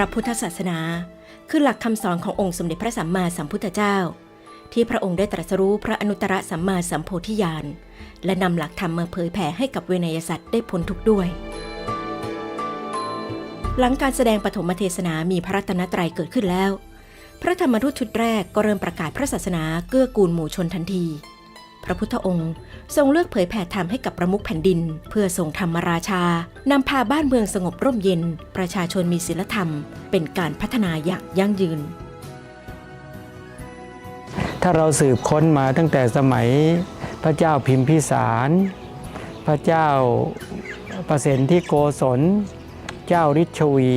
พระพุทธศาสนา คือหลักคำสอนขององค์สมเด็จพระสัมมาสัมพุทธเจ้า ที่พระองค์ได้ตรัสรู้พระอนุตตรสัมมาสัมโพธิญาณและนำหลักธรรมมาเผยแผ่ให้กับเวนยสัตว์ได้พ้นทุกข์ด้วย หลังการแสดงปฐมเทศนามีพระรัตนตรัยเกิดขึ้นแล้ว พระธรรมทูตชุดแรกก็เริ่มประกาศพระศาสนาเกื้อกูลหมู่ชนทันที พระพุทธองค์ทรงเลือกเผยแผ่ธรรมให้กับประมุขแผ่นดิน เพื่อทรงธรรมราชา นำพาบ้านเมืองสงบร่มเย็น ประชาชนมีศีลธรรม เป็นการพัฒนาอย่างยั่งยืน ถ้าเราสืบค้นมาตั้งแต่สมัยพระเจ้าพิมพิสาร พระเจ้าประสิทธิโกศล เจ้าฤทชวี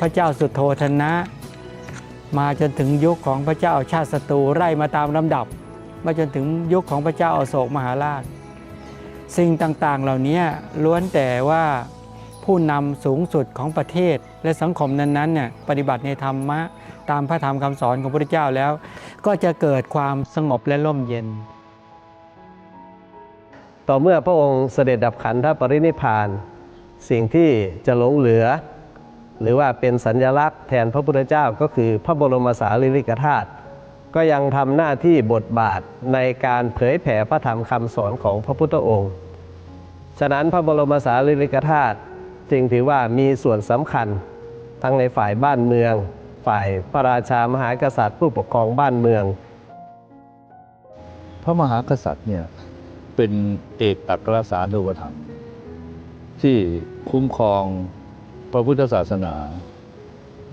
พระเจ้าสุโธธนะ มาจนถึงยุคของพระเจ้าชาติศัตรูไล่มาตามลำดับ มาจนถึงยุคของพระเจ้าอาโศกมหาราช สิ่งต่างๆเหล่านี้ล้วนแต่ว่าผู้นำสูงสุดของประเทศและสังคมนั้นๆเนี่ยปฏิบัติในธรรมะตามพระธรรมคำสอนของพระพุทธเจ้าแล้ว ก็จะเกิดความสงบและร่มเย็น ต่อเมื่อพระองค์เสด็จดับขันธปรินิพพาน สิ่งที่จะหลงเหลือ หรือว่าเป็นสัญญลักษณ์แทนพระพุทธเจ้าก็คือพระบรมสารีริกธาตุ ก็ยังทำหน้าที่บทบาทในการเผยแผ่พระธรรมคำสอนของพระพุทธองค์ ฉะนั้นพระบรมสารีริกธาตุจึงถือว่ามีส่วนสำคัญ ทั้งในฝ่ายบ้านเมือง ฝ่ายพระราชามหากษัตริย์ ผู้ปกครองบ้านเมือง พระมหากษัตริย์เนี่ยเป็นเอกอัครสานุปถัมที่คุ้มครองพระพุทธศาสนา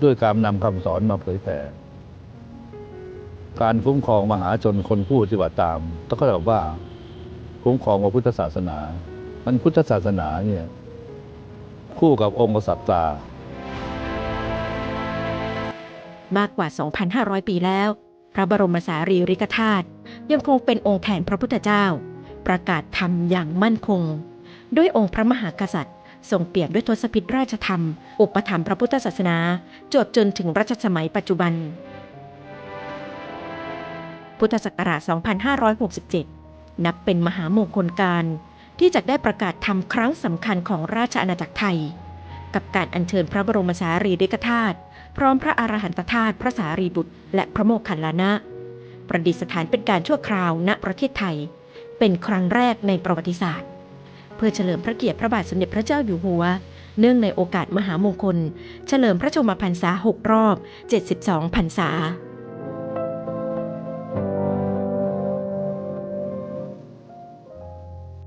ด้วยการนำคำสอนมาเผยแผ่ การคุ้มครองมหาชนคนผู้ปฏิบัติตามต้องก็แบบว่าคุ้มครองพระพุทธศาสนา มันพุทธศาสนาเนี่ยคู่กับองค์กษัตริย์ตามากกว่า 2,500 ปีแล้ว พระบรมสารีริกธาตุยังคงเป็นองค์แทนพระพุทธเจ้า ประกาศธรรมอย่างมั่นคง ด้วยองค์พระมหากษัตริย์ทรงเปี่ยมด้วยทศพิธราชธรรม อุปถัมภ์พระพุทธศาสนา จวบจนถึงรัชสมัยปัจจุบัน พุทธศักราช 2567 นับเป็นมหามงคลการที่จะได้ประกาศธรรมครั้งสำคัญของราชอาณาจักรไทย กับการอัญเชิญพระบรมสารีริกธาตุพร้อมพระอรหันตธาตุพระสารีบุตร และพระโมคคัลลานะ ประดิษฐานเป็นการชั่วคราวณประเทศไทย เป็นครั้งแรกในประวัติศาสตร์ เพื่อเฉลิมพระเกียรติพระบาทสมเด็จพระเจ้าอยู่หัว เนื่องในโอกาสมหามงคล เฉลิมพระชนมพรรษา 6 รอบ 72 พรรษา